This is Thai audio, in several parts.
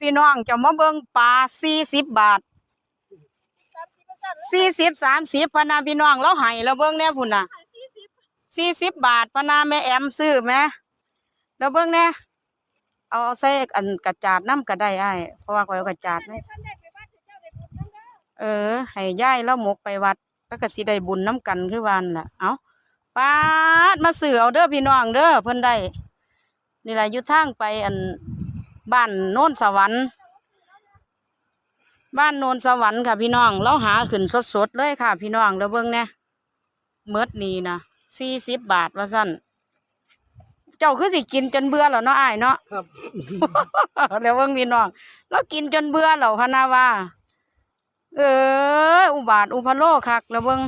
พี่น้องจะมาเบิ่งปลาสี่สิบบาทสี่สิบสามสิบพนาพี่น้องเราให้เราเบิ่งแน่พุ่นน่ะสี่สิบบาทพนาแม่แอมซื้อแหม่เราเบิ่งแน่เอาใส่อันกระจาดน้ำก็ได้ไอ้เพราะว่าข่อยเอากระจาดไหมเออให้ย่ายแล้วหมกไปวัดแล้วก็สิได้บุญน้ำกันคือวานันล่ะเอาปาดมาซื้อเอาเด้อพี่น้องเด้อเพิ่นได้นี่แหละอยู่ทางไปอัน บ้านโน้นสวรรค์ บ้านโนนสวรรค์ค่ะพี่น้อง เราหาขึ้นสดๆเลยค่ะ พี่น้องแล้วเบิ่งเนี่ยเมิดนี่นะสี่สิบบาทว่าสั้นเจ้าคือสิกินจนเบื่อแล้วเนาะอ้ายเนาะครับแล้วเบิ่งพี่น้องเรากินจนเบื่อแล้วพะนาว่าเอออุบาทอุพโลคักแล้วเบิ่ง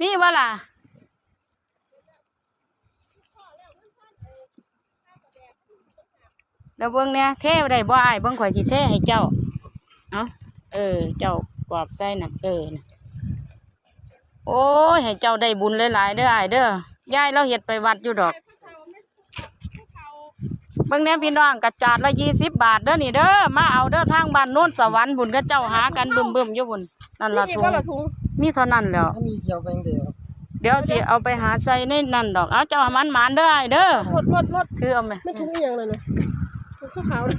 นี่ว่าล่ะ แล้วเบิ่งเนี่ยเทได้บ่อ้ายเบิ่งข่อยสิเทให้เจ้าเอาเออ เจ้ากรอบใส่น่ะเออน่ะโอ้ยให้เจ้าได้บุญหลายๆเด้ออ้ายเด้อยายเราเฮ็ดไปวัดอยู่ดอกเบิ่งแหน่พี่น้องกระจาดละยี่สิบบาทเด้อนี่เด้อมาเอาเด้อทางบ้านโน้นสวรรค์บุญก็เจ้าหากันบึมบึมๆอยู่บุญนั่นละนี่ทุว่างละถุงมีเท่านั้นแหล้วอันนี้เจียวแบงเดียวเดี๋ยวสิเอาไปหาใส่ในนั่นดอก เอาเจ้ามันหมานเด้ออ้ายเด้อรถรถรถคือเอาไหมไม่ถุงอหย่างเลยนะ sussurrar.